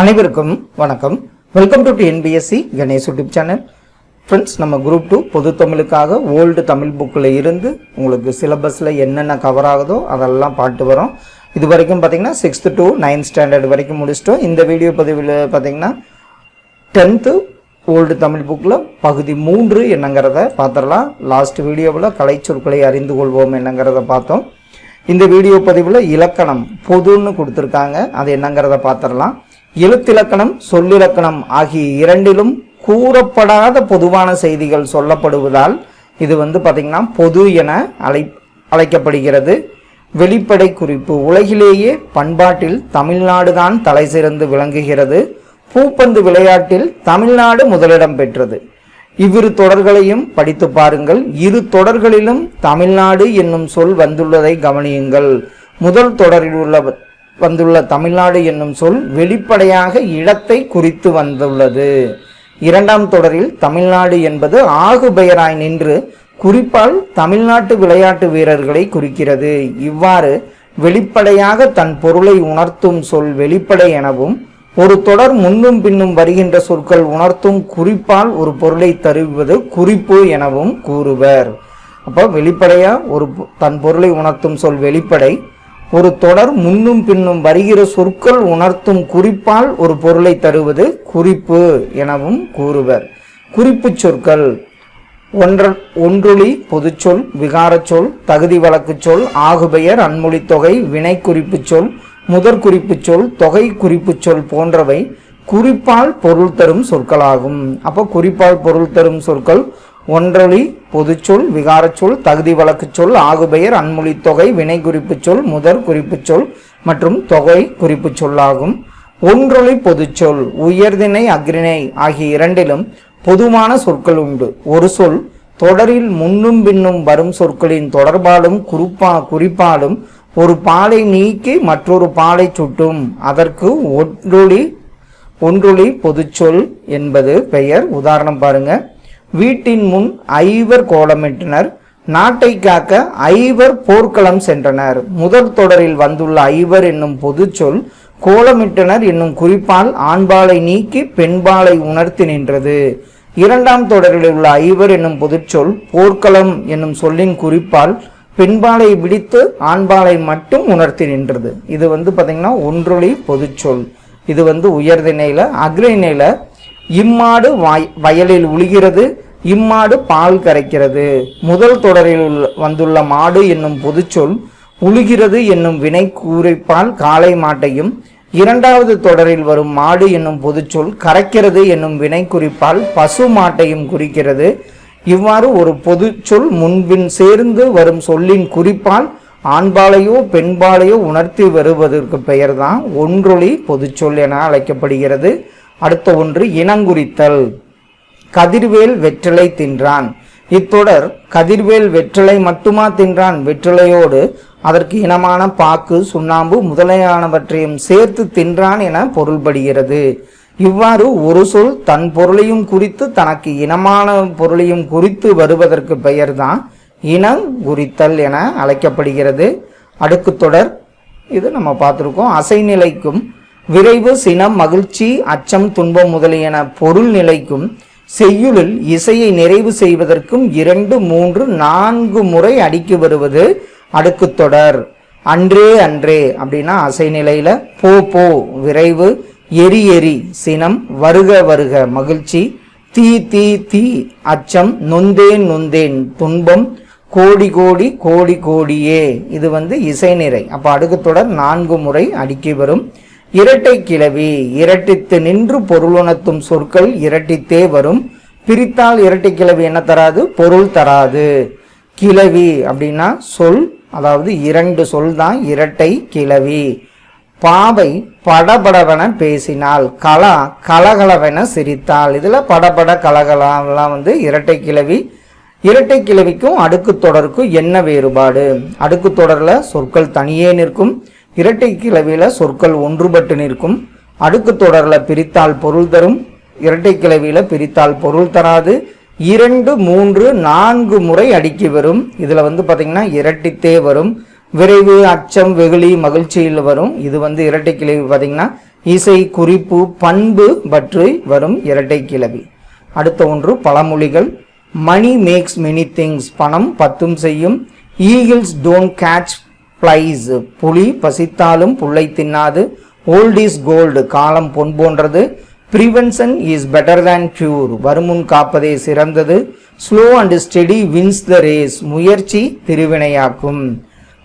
அனைவருக்கும் வணக்கம். Welcome to NPSC Ganesh YouTube channel friends நம்ம குரூப் டூ பொது தமிழுக்காக ஓல்டு தமிழ் புக்கில் இருந்து உங்களுக்கு சிலபஸில் என்னென்ன கவர் ஆகுதோ அதெல்லாம் பாட்டு வரோம். இது வரைக்கும் பார்த்தீங்கன்னா சிக்ஸ்த்து டு நைன்த் ஸ்டாண்டர்ட் வரைக்கும் முடிச்சிட்டோம். இந்த வீடியோ பதிவில் பார்த்தீங்கன்னா டென்த்து ஓல்டு தமிழ் புக்கில் பகுதி மூன்று என்னங்கிறத பார்த்துடலாம் லாஸ்ட் வீடியோவில் கலைச்சொற்களை அறிந்து கொள்வோம் என்னங்கிறத பார்த்தோம். இந்த வீடியோ பதிவில் இலக்கணம் பொதுன்னு கொடுத்துருக்காங்க. அது என்னங்கிறத பார்த்துடலாம் எழுத்திலக்கணம் சொல்லிலக்கணம் ஆகிய இரண்டிலும் கூறப்படாத பொதுவான செய்திகள் சொல்லப்படுவதால் இது வந்து பார்த்திங்கன்னா பொது என அழை அழைக்கப்படுகிறது. வெளிப்படை குறிப்பு உலகிலேயே பண்பாட்டில் தமிழ்நாடு தான் தலை சிறந்து விளங்குகிறது. பூப்பந்து விளையாட்டில் தமிழ்நாடு முதலிடம் பெற்றது. இவ்விரு தொடர்களையும் படித்து பாருங்கள். இரு தொடர்களிலும் தமிழ்நாடு என்னும் சொல் வந்துள்ளதை கவனியுங்கள். முதல் தொடரில் உள்ள வந்துள்ள தமிழ்நாடு என்னும் சொல் வெளிப்படையாக இடத்தை குறித்து வந்துள்ளது. இரண்டாம் தொடரில் தமிழ்நாடு என்பது ஆகு பெயராய் நின்று குறிப்பால் தமிழ்நாட்டு விளையாட்டு வீரர்களை குறிக்கிறது. இவ்வாறு வெளிப்படையாக தன் பொருளை உணர்த்தும் சொல் வெளிப்படை எனவும் ஒரு தொடர் முன்னும் பின்னும் வருகின்ற சொற்கள் உணர்த்தும் குறிப்பால் ஒரு பொருளை தருவது குறிப்பு எனவும் கூறுவர். அப்போ வெளிப்படையாக ஒரு பொ- தன் பொருளை உணர்த்தும் சொல் வெளிப்படை ஒரு தொடர் முன்னும் பின்னும் வருகிற சொற்கள் உணர்த்தும் குறிப்பால் ஒரு பொருளை தருவது குறிப்பு எனவும் கூறுவர். குறிப்புச் சொற்கள் ஒன்ற ஒன்றொளி பொதுச்சொல் விகாரச் சொல் தகுதி வழக்குச் சொல் ஆகுபெயர் அன்மொழித் தொகை வினை குறிப்புச் சொல் முதற் குறிப்பு சொல் தொகை குறிப்புச் சொல் போன்றவை குறிப்பால் பொருள் தரும் சொற்களாகும். அப்போ குறிப்பால் பொருள் தரும் சொற்கள் ஒன்றொளி பொதுச்சொல் விகாரச் சொல் தகுதி வழக்குச் சொல் ஆகுபெயர் அன்மொழி தொகை வினை குறிப்புச் சொல் முதற் குறிப்புச் சொல் மற்றும் தொகை குறிப்புச் சொல்லாகும். ஒன்றொளி பொதுச்சொல் உயர்திணை அக்ரிணை ஆகிய இரண்டிலும் பொதுவான சொற்கள் உண்டு. ஒரு சொல் தொடரில் முன்னும் பின்னும் வரும் சொற்களின் தொடர்பாலும் குறிப்பா குறிப்பாலும் ஒரு பாலை நீக்கி மற்றொரு பாலை சுட்டும். அதற்கு ஒன்றொளி ஒன்றொளி பொதுச்சொல் என்பது பெயர். உதாரணம் பாருங்கள் வீட்டின் முன் ஐவர் கோலமிட்டனர். நாட்டை காக்க ஐவர் போர்க்களம் சென்றனர். முதல் தொடரில் வந்துள்ள ஐவர் என்னும் பொதுச்சொல் கோலமிட்டனர் என்னும் குறிப்பால் ஆண்பாலை நீக்கி பெண்பாலை உணர்த்தி நின்றது. இரண்டாம் தொடரில் உள்ள ஐவர் என்னும் பொதுச்சொல் போர்க்களம் என்னும் சொல்லின் குறிப்பால் பெண்பாலை விடித்து ஆண்பாலை மட்டும் உணர்த்தி நின்றது. இது வந்து பார்த்திங்கன்னா ஒன்றொளி பொதுச்சொல் இது வந்து உயர்திணையில அக்ரிணையில இம்மாடு வாய் வயலில் உழுகிறது இம்மாடு பால் கரைக்கிறது. முதல் தொடரில் வந்துள்ள மாடு என்னும் பொதுச்சொல் உழுகிறது என்னும் வினை கூறிப்பால் காளை மாட்டையும் இரண்டாவது தொடரில் வரும் மாடு என்னும் பொதுச்சொல் கரைக்கிறது என்னும் வினை குறிப்பால் பசு மாட்டையும் குறிக்கிறது. இவ்வாறு ஒரு பொதுச்சொல் முன்பின் சேர்ந்து வரும் சொல்லின் குறிப்பால் ஆண்பாலையோ பெண்பாலையோ உணர்த்தி வருவதற்கு பெயர்தான் ஒன்றொளி பொதுச்சொல் என அழைக்கப்படுகிறது. அடுத்த ஒன்று இனங்குறித்தல். கதிர்வேல் வெற்றிலை தின்றான். இத்தொடர் கதிர்வேல் வெற்றிலை மட்டுமா தின்றான்? வெற்றிலையோடு அதற்கு இனமான பாக்கு சுண்ணாம்பு முதலையானவற்றையும் சேர்த்து தின்றான் என பொருள்படுகிறது. இவ்வாறு ஒரு சொல் தன் பொருளையும் குறித்து தனக்கு இனமான பொருளையும் குறித்து வருவதற்கு பெயர்தான் இனங்குறித்தல் என அழைக்கப்படுகிறது. அடுக்கு தொடர். இது நம்ம பார்த்துருக்கோம். அசைநிலைக்கும் விரைவு சினம் மகிழ்ச்சி அச்சம் துன்பம் முதலியன பொருள் நிலைக்கும் செய்யுளில் இசையை நிறைவு செய்வதற்கும் இரண்டு மூன்று நான்கு முறை அடுக்கி வருவது அடுக்குத் தொடர். அன்றே அன்றே அப்படின்னா அசைநிலையில போ போ விரைவு எரி எரி சினம் வருக வருக மகிழ்ச்சி தீ தீ தீ அச்சம் நொந்தேன் நொந்தேன் துன்பம் கோடி கோடி கோடி கோடியே. இது வந்து இசைநிறை அப்போ அடுக்கு தொடர் நான்கு முறை அடுக்கி வரும். இரட்டை கிளவி இரட்டித்து நின்று பொருளுணர்த்தும் சொற்கள் இரட்டித்தே வரும். பிரித்தால் இரட்டை கிளவி என்ன தராது? பொருள் தராது. கிளவி அப்படின்னா சொல் அதாவது இரண்டு சொல் தான் இரட்டை கிளவி. பாவை படபடவென பேசினாள் கலா கலகலவென சிரித்தாள். இதில் படபட கலகலாம் வந்து இரட்டை கிளவி. இரட்டை கிளவிக்கும் அடுக்கு தொடருக்கும் என்ன வேறுபாடு? அடுக்கு தொடரில் சொற்கள் தனியே நிற்கும். இரட்டை கிளவியில சொற்கள் ஒன்றுபட்டு நிற்கும். அடுக்கு தொடர்ல பிரித்தால் பொருள் தரும். இரட்டை கிளவியில பிரித்தால் பொருள் தராது. இரண்டு மூன்று நான்கு முறை அடுக்கி வரும். இதுல வந்து பாத்தீங்கன்னா இரட்டித்தே வரும். விரைவு அச்சம் வெகுளி மகிழ்ச்சியில் வரும். இது வந்து இரட்டை கிளவி பார்த்தீங்கன்னா இசை குறிப்பு பண்பு பற்றி வரும் இரட்டை கிளவி. அடுத்த ஒன்று பழமொழிகள். மணி மேக்ஸ் மெனி திங்ஸ் பணம் பத்தும் செய்யும். ஈகிள்ஸ் டோன்ட் கேட்ச் ஃப்ளைஸ் புலி பசித்தாலும் புல்லை தின்னாது. ஓல்ட் இஸ் கோல்டு காலம் பொன் போன்றது prevention is better than cure வருமுன் காப்பதே சிறந்தது. Slow and steady wins the race முயற்சி திருவினையாக்கும்.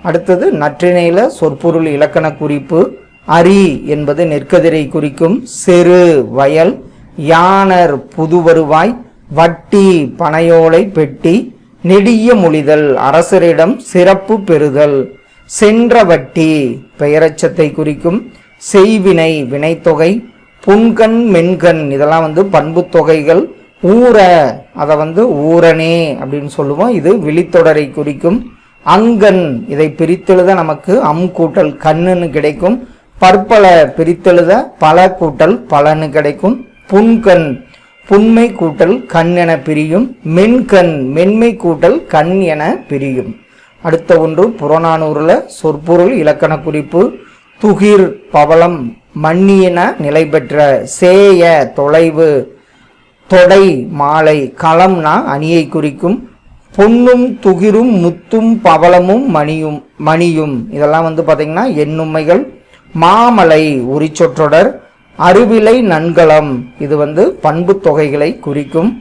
அடுத்தது நற்றிணையில சொற்பொருள் இலக்கண குறிப்பு. அரி என்பது நெற்கதிரை குறிக்கும். செரு வயல். யானர் புது வருவாய். வட்டி பனையோலை பெட்டி. நெடிய மொழிதல். அரசரிடம் சிறப்பு பெறுதல். சென்ற வட்டி பெயரச்சத்தை குறிக்கும் செய்வினை வினைத்தொகை புன்கண் மென்கண் இதெல்லாம் வந்து பண்பு தொகைகள் ஊர அதை வந்து ஊரனே அப்படின்னு சொல்லுவோம். இது விழித்தொடரை குறிக்கும். அங்கன் இதை பிரித்தெழுத நமக்கு அம் கூட்டல் கண்ணுன்னு கிடைக்கும். பற்பல பிரித்தெழுத பல கூட்டல் பலன்னு கிடைக்கும். புன்கண் புன்மை கூட்டல் கண் என பிரியும். மென்கண் மென்மை கூட்டல் கண் என பிரியும். அடுத்த ஒன்று புறநானூறுல சொற்பொருள் இலக்கண குறிப்பு. துகிர் பவளம் மண்ணியன நிலை பெற்ற சேய தொலைவு தொடை மாலை களம்னா அணியை குறிக்கும். பொன்னும் துகிரும் முத்தும் பவளமும் மணியும் மணியும். இதெல்லாம் வந்து பார்த்தீங்கன்னா எண்ணுமைகள். மாமலை உரிச்சொற்றொடர். அருவிலை நன்கலம். இது வந்து பண்பு தொகைகளை குறிக்கும்.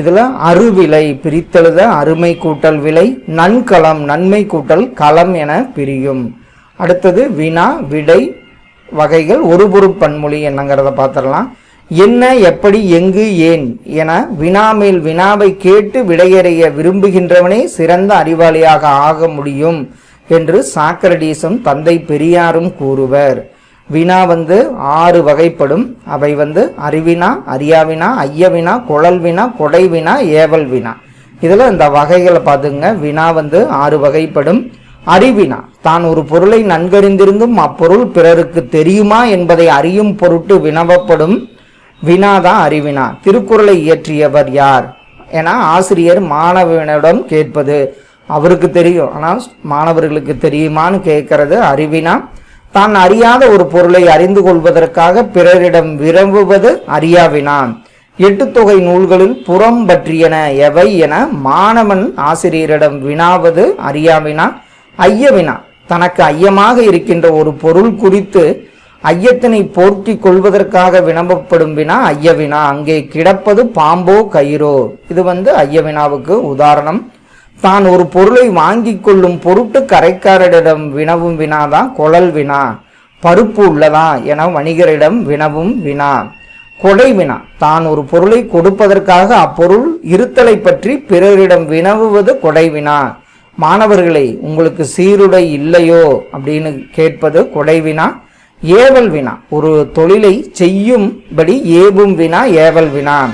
இதில் அருவிலை பிரித்தெழுத அருமை கூட்டல் விலை நன்கலம் நன்மை கூட்டல் களம் என பிரியும். அடுத்தது வினா விடை வகைகள் ஒரு பொருட் பன்மொழி என்னங்கிறத பார்த்துடலாம் என்ன எப்படி எங்கு ஏன் என வினாமேல் வினாவை கேட்டு விடையறிய விரும்புகின்றவனே சிறந்த அறிவாளியாக ஆக முடியும் என்று சாக்ரடீஸும் தந்தை பெரியாரும் கூறுவர். வினா வந்து ஆறு வகைப்படும். அவை வந்து அறிவினா அறியாவினா ஐயவினா குழல் வினா கொடை வினா ஏவல் வினா. இதில் இந்த வகைகளை பார்த்துங்க வினா வந்து ஆறு வகைப்படும். அறிவினா தான் ஒரு பொருளை நன்கறிந்திருந்தும் அப்பொருள் பிறருக்கு தெரியுமா என்பதை அறியும் பொருட்டு வினவப்படும். வினாதான் அறிவினா. திருக்குறளை இயற்றியவர் யார்? என ஆசிரியர் மாணவனிடம் கேட்பது. அவருக்கு தெரியும். ஆனால் மாணவர்களுக்கு தெரியுமான்னு கேட்கறது அறிவினா. தான் அறியாத ஒரு பொருளை அறிந்து கொள்வதற்காக பிறரிடம் விரும்புவது அறியாவினான். எட்டு தொகை நூல்களில் புறம் பற்றியன எவை என மாணவன் ஆசிரியரிடம் வினாவது அறியாவினா ஐயவினா. தனக்கு ஐயமாக இருக்கின்ற ஒரு பொருள் குறித்து ஐயத்தினை போர்த்தி கொள்வதற்காக வினம்பப்படும் வினா ஐயவினா. அங்கே கிடப்பது பாம்போ கயிறோ. இது வந்து ஐயவினாவுக்கு உதாரணம். தான் ஒரு பொருளை வாங்கி கொள்ளும் பொருட்டு கரைக்காரரிடம் வினவும் வினாதான் குழல் வினா. பருப்பு உள்ளதா என வணிகரிடம் வினவும் வினா. கொடை வினா. தான் ஒரு பொருளை கொடுப்பதற்காக அப்பொருள் இருத்தலை பற்றி பிறரிடம் வினவுவது கொடை வினா. மாணவர்களை உங்களுக்கு சீருடை இல்லையோ? அப்படின்னு கேட்பது கொடை வினா. ஏவல் வினா. ஒரு தொழிலை செய்யும்படி ஏவும் வினா ஏவல் வினா.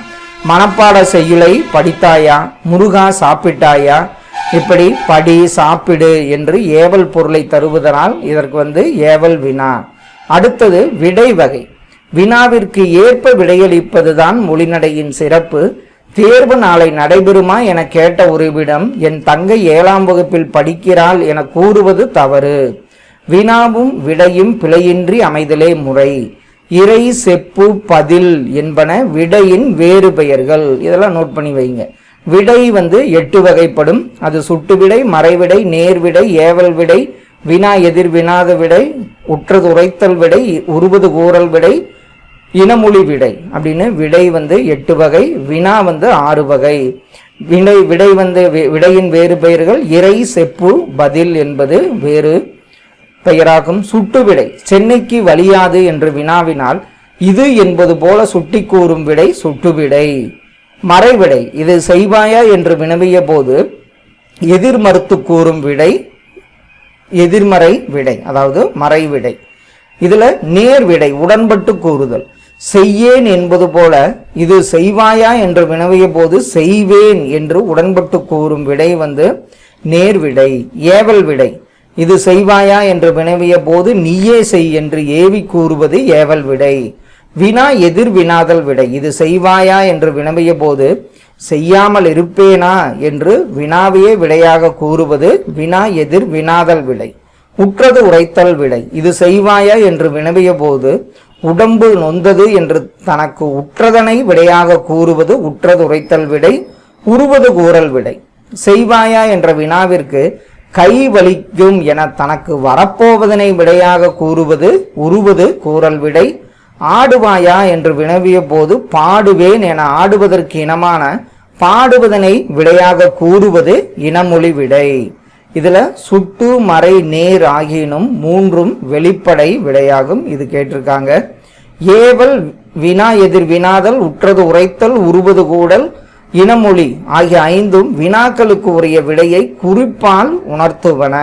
மனப்பாட செய்யுளை படித்தாயா? முருகா சாப்பிட்டாயா? இப்படி படி சாப்பிடு என்று ஏவல் பொருளை தருவதனால் இதற்கு வந்து ஏவல் வினா. அடுத்தது விடை வகை. வினாவிற்கு ஏற்ப விடையளிப்பதுதான் மொழிநடையின் சிறப்பு. தேர்வு நாளை நடைபெறுமா என கேட்ட ஒருவிடம் என் தங்கை ஏழாம் வகுப்பில் படிக்கிறாள் என கூறுவது தவறு. வினாவும் விடையும் பிழையின்றி அமைதலே முறை. இறை செப்பு பதில் என்பன விடையின் வேறு பெயர்கள். இதெல்லாம் நோட் பண்ணி வைங்க. விடை வந்து எட்டு வகைப்படும். அது சுட்டு விடை மறைவிடை நேர்விடை ஏவல் விடை வினா எதிர் வினாத விடை உற்றது உரைத்தல் விடை உருவது கூறல் விடை இனமொழி விடை அப்படின்னு விடை வந்து எட்டு வகை வினா வந்து ஆறு வகை. விடை விடை வந்து வி- விடையின் வேறு பெயர்கள் இறை செப்பு பதில் என்பது வேறு பெயராகும் சுட்டு விடை சென்னைக்கு வலியாது என்று வினாவினால் இது என்பது போல சுட்டி கூறும் விடை சுட்டுவிடை. மறைவிடை. இது செய்வாயா என்று வினவிய போது எதிர் மறுத்து கூறும் விடை எதிர்மறை விடை அதாவது மறைவிடை. இதுல நேர் விடை உடன்பட்டு கூறுதல். செய்யேன் என்பது போல இது செய்வாயா என்று வினவிய போது செய்வேன் என்று உடன்பட்டு கூறும் விடை வந்து நேர்விடை ஏவல் விடை. இது செய்வாயா என்று வினவிய போது நீயே செய் என்று ஏவி கூறுவது ஏவல் விடை. வினா எதிர் வினாதல் விடை. இது செய்வாயா என்று வினவிய போது செய்யாமல் இருப்பேனா என்று வினாவையே விடையாக கூறுவது வினா எதிர் வினாதல் விடை. உற்றது உரைத்தல் விடை. இது செய்வாயா என்று வினவிய போது உடம்பு நொந்தது என்று தனக்கு உற்றதனை விடையாக கூறுவது உற்றது உரைத்தல் விடை உருவது கூறல் விடை. செய்வாயா என்ற வினாவிற்கு கை வலிக்கும் என தனக்கு வரப்போவதனை விடையாக கூறுவது உருவது கூறல் விடை. ஆடுவாயா என்று வினவிய போது பாடுவேன் என ஆடுவதற்கு இனமான பாடுவதனை விடையாக கூறுவது இனமொழி விடை. இதுல சுட்டு மறை நேர் ஆகியனும் மூன்றும் வெளிப்படை விடையாகும் இது கேட்டிருக்காங்க. ஏவல் வினா எதிர் வினாதல் உற்றது உரைத்தல் உருவது கூடல் இனமொழி ஆகிய ஐந்தும் வினாக்களுக்கு உரிய விடையை குறிப்பால் உணர்த்துவன.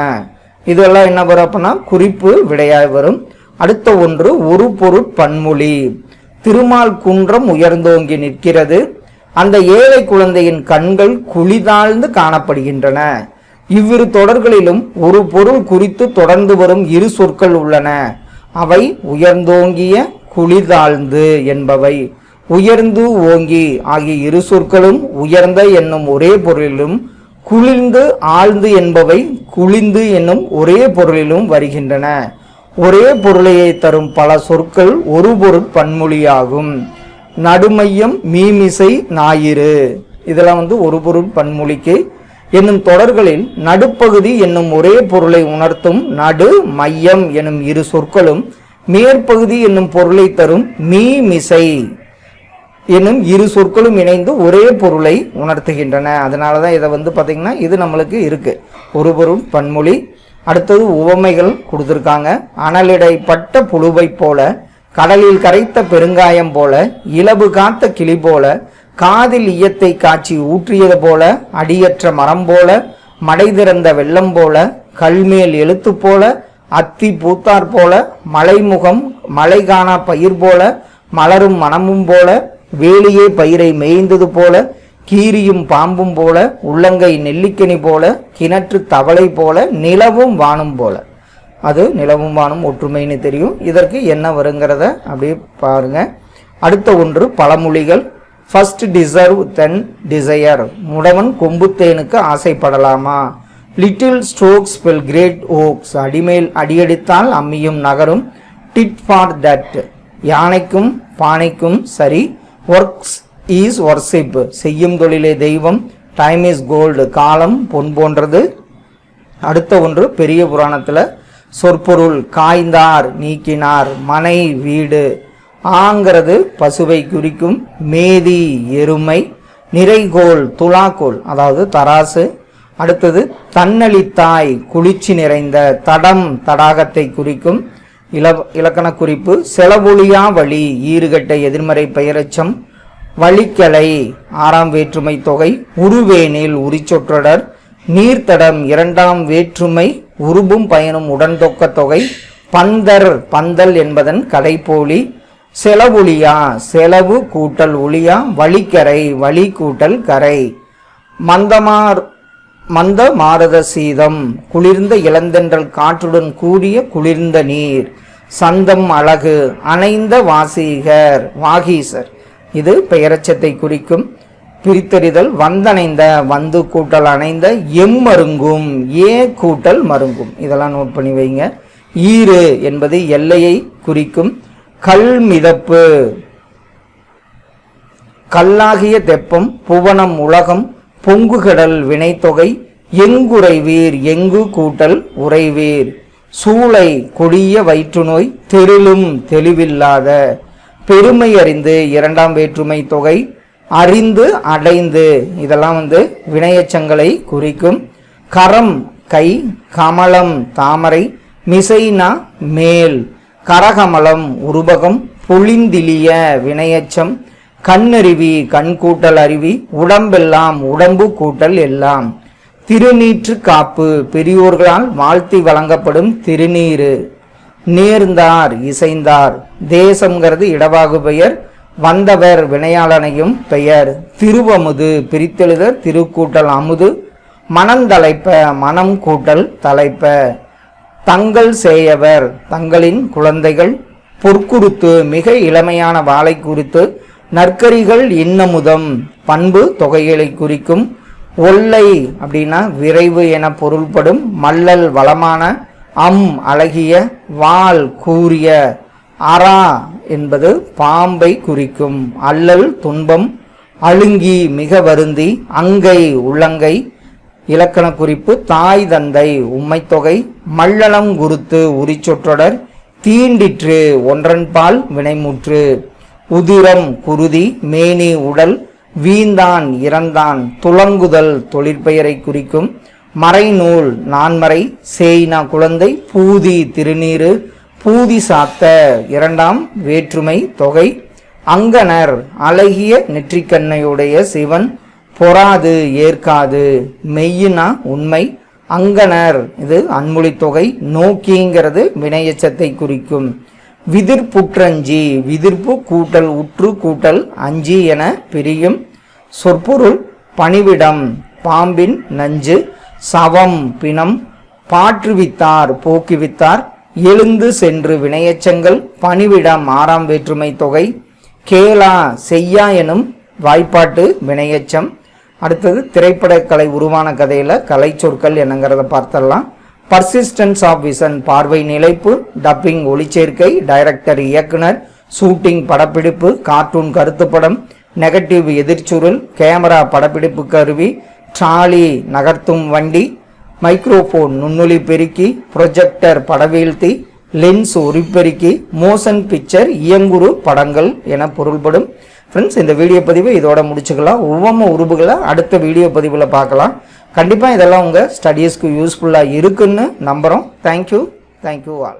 இதெல்லாம் என்ன வரும் அப்படின்னா குறிப்பு விடையாய் வரும். அடுத்த ஒன்று ஒரு பொருட் பன்மொழி. திருமால் குன்றம் உயர்ந்தோங்கி நிற்கிறது. அந்த ஏழை குழந்தையின் கண்கள் குளிதாழ்ந்து காணப்படுகின்றன. இவ்விரு தொடர்களிலும் ஒரு பொருள் குறித்து தொடர்ந்து வரும் இரு சொற்கள் உள்ளன. அவை உயர்ந்தோங்கிய குளிதாழ்ந்து என்பவை. உயர்ந்து ஓங்கி ஆகிய இரு சொற்களும் உயர்ந்த என்னும் ஒரே பொருளிலும் குளிர்ந்து ஆழ்ந்து என்பவை குளிந்து என்னும் ஒரே பொருளிலும் வருகின்றன. ஒரே பொருளையை தரும் பல சொற்கள் ஒரு பொருள் பன்மொழியாகும். நடுமையம் மீமிசை ஞாயிறு. இதெல்லாம் வந்து ஒரு பொருள் பன்மொழிக்கு. என்னும் தொடர்களில் நடுப்பகுதி என்னும் ஒரே பொருளை உணர்த்தும் நடு மையம் எனும் இரு சொற்களும் மேற்பகுதி என்னும் பொருளை தரும் மீமிசை. எனும் என்னும் இரு சொற்களும் இணைந்து ஒரே பொருளை உணர்த்துகின்றன. அதனால தான் இதை வந்து பார்த்திங்கன்னா இது நம்மளுக்கு இருக்குது ஒரு பொருள் பன்மொழி அடுத்தது உவமைகள் கொடுத்துருக்காங்க. அனலிடைப்பட்ட புழுவை போல கடலில் கரைத்த பெருங்காயம் போல இலவு காத்த கிளி போல காதில் ஈயத்தை காய்ச்சி ஊற்றியது போல அடியற்ற மரம் போல மடை திறந்த வெள்ளம் போல கல்மேல் எழுத்து போல அத்தி பூத்தார் போல மலைமுகம் மலை காணா பயிர் போல மலரும் மனமும் போல வேலியே பயிரை மேய்ந்தது போல கீரியும் பாம்பும் போல உள்ளங்கை நெல்லிக்கனி போல கிணற்று தவளை போல நிலவும் வானும் போல. அது நிலவும் வானும் ஒற்றுமைன்னு தெரியும். இதற்கு என்ன வருங்கிறத அப்படியே பாருங்க. அடுத்த ஒன்று பழமொழிகள். ஃபர்ஸ்ட் டிசர்வ் தென் டிசையர் முடவன் கொம்புத்தேனுக்கு ஆசைப்படலாமா? Little strokes will great oaks அடிமேல் அடியடித்தால் அம்மியும் நகரும். டிட் ஃபார் தட் யானைக்கும் பானைக்கும் சரி. ஒர்க்ஸ் ஈஸ் ஒர்ஷிப் செய்யும் தொழிலே தெய்வம். டைம் இஸ் கோல்டு காலம் பொன் போன்றது. அடுத்த ஒன்று பெரிய புராணத்தில் சொற்பொருள் காய்ந்தார் நீக்கினார் மனை வீடு. ஆங்கிறது பசுவை குறிக்கும் மேதி எருமை நிறைகோல் துலாக்கோல் அதாவது தராசு. அடுத்தது தன்னளித்தாய் குளிர்ச்சி நிறைந்த தடம் தடாகத்தை குறிக்கும் இல இலக்கண குறிப்பு செலவொழியா வழி ஈறுகட்ட எதிர்மறை பெயரச்சம் வழிக்கலை ஆறாம் வேற்றுமை தொகை உருவேனில் உரிச்சொற்றொடர் நீர்த்தடம் இரண்டாம் வேற்றுமை உருபும் பயனும் உடன்தொக்க தொகை பந்தர் பந்தல் என்பதன் கடைப்போலி செலவொழியா செலவு கூட்டல் ஒளியா வழிக்கரை வழி கூட்டல் கரை மந்தமார் மந்த மாரத சீதம் குளிர்ந்த இளந்தென்றல் காற்றுடன் கூடிய குளிர்ந்த நீர் சந்தம் அழகு அணைந்த வாசீகர் வாகீசர். இது பெயரச்சத்தை குறிக்கும் பிரித்தறிதல் வந்தணைந்த வந்து கூட்டல் அணைந்த எம் மருங்கும் ஏ கூட்டல் மருங்கும். இதெல்லாம் நோட் பண்ணி வைங்க. ஈறு என்பது எல்லையை குறிக்கும் கல் மிதப்பு. கல்லாகிய தெப்பம் புவனம் உலகம் பொங்குகடல் வினைத்தொகை எங்குறைவீர் எங்கு கூட்டல் உறைவீர்? சூளை கொடிய வயிற்றுநோய் தெருளும் தெளிவில்லாத. பெருமை அறிந்து இரண்டாம் வேற்றுமை தொகை அறிந்து அடைந்து. இதெல்லாம் வந்து வினையச்சங்களை குறிக்கும். கரம் கை கமலம் தாமரை மிசைனா மேல். கரகமலம் உருபகம் பொழிந்திலிய வினையச்சம். கண்ணருவி கண் கூட்டல் அருவி உடம்பெல்லாம் உடம்பு கூட்டல் எல்லாம். திருநீற்று காப்பு பெரியோர்களால் வாழ்த்தி வழங்கப்படும் திருநீரு நேர்ந்தார் இசைந்தார் தேசம்ங்கிறது இடவாகு பெயர் வந்தவர் வினையாளனையும் பெயர். திருவமுது பிரித்தெழுதர் திருக்கூட்டல் அமுது மனந்தலைப்ப மனம் கூட்டல் தலைப்ப. தங்கள் சேயவர் தங்களின் குழந்தைகள் பொற்குருத்து மிக இளமையான வாழை குறித்து நற்கரிகள் இன்னமுதம். பண்பு தொகைகளை குறிக்கும். ஒல்லை அப்படின்னா விரைவு என பொருள்படும். மல்லல் வளமான. அம் அழகிய. வால் கூறிய. அரா என்பது பாம்பை குறிக்கும். அல்லல் துன்பம். அழுங்கி மிக வருந்தி. அங்கை உள்ளங்கை. இலக்கண குறிப்பு தாய் தந்தை உம்மைத்தொகை மள்ளலம் குருத்து உரிச்சொற்றொடர் தீண்டிற்று ஒன்றன்பால் வினைமுற்று. உதிரம் குருதி மேனி உடல் வீந்தான் இறந்தான் துளங்குதல் தொழிற்பெயரை குறிக்கும் மறைநூல் நான்மறை சேய்னா குழந்தை பூதி திருநீறு பூதி சாத்த இரண்டாம் வேற்றுமை தொகை அங்கனர் அழகிய நெற்றிக்கண்ணையுடைய சிவன் பொறாது ஏற்காது மெய்யினா உண்மை அங்கனர் இது அன்மொழி தொகை நோக்கிங்கிறது வினையச்சத்தை குறிக்கும். விதிர்ப்புற்றஞ்சி. விதிர்ப்பு கூட்டல் உற்று கூட்டல் அஞ்சி என பிரியும் சொற்பொருள் பணிவிடம். பாம்பின் நஞ்சு சவம் பிணம் பாற்றுவித்தார் போக்குவித்தார். எழுந்து சென்று வினையச்சங்கள் பணிவிடம் ஆறாம் வேற்றுமை தொகை. கேளா செய்யா எனும் வாய்ப்பாட்டு வினையச்சம். அடுத்தது திரைப்படக்கலை உருவான கதையில் கலை சொற்கள் என்னங்கிறத பார்த்தரலாம் பர்சிஸ்டன்ஸ் ஆஃப் விசன் பார்வை நிலைப்பு டப்பிங் ஒளிச்சேர்க்கை டைரக்டர் இயக்குனர் ஷூட்டிங் படப்பிடிப்பு கார்ட்டூன் கருத்துப்படம் நெகட்டிவ் எதிர்ச்சுருள் கேமரா படப்பிடிப்பு கருவி ட்ராலி நகர்த்தும் வண்டி மைக்ரோஃபோன் நுண்ணொலி பெருக்கி ப்ரொஜெக்டர் படவீழ்த்தி லென்ஸ் ஒளிப்பெருக்கி மோஷன் பிக்சர் இயங்குரு படங்கள் என பொருள்படும். ஃப்ரெண்ட்ஸ் இந்த வீடியோ பதிவை இதோட முடிச்சுக்கலாம். ஒவ்வொரு உறுப்புகளை அடுத்த வீடியோ பதிவில் பார்க்கலாம். கண்டிப்பாக இதெல்லாம் உங்கள் ஸ்டடீஸ்க்கு யூஸ்ஃபுல்லாக இருக்குன்னு நம்புகிறோம் தேங்க்யூ தேங்க்யூ ஆல்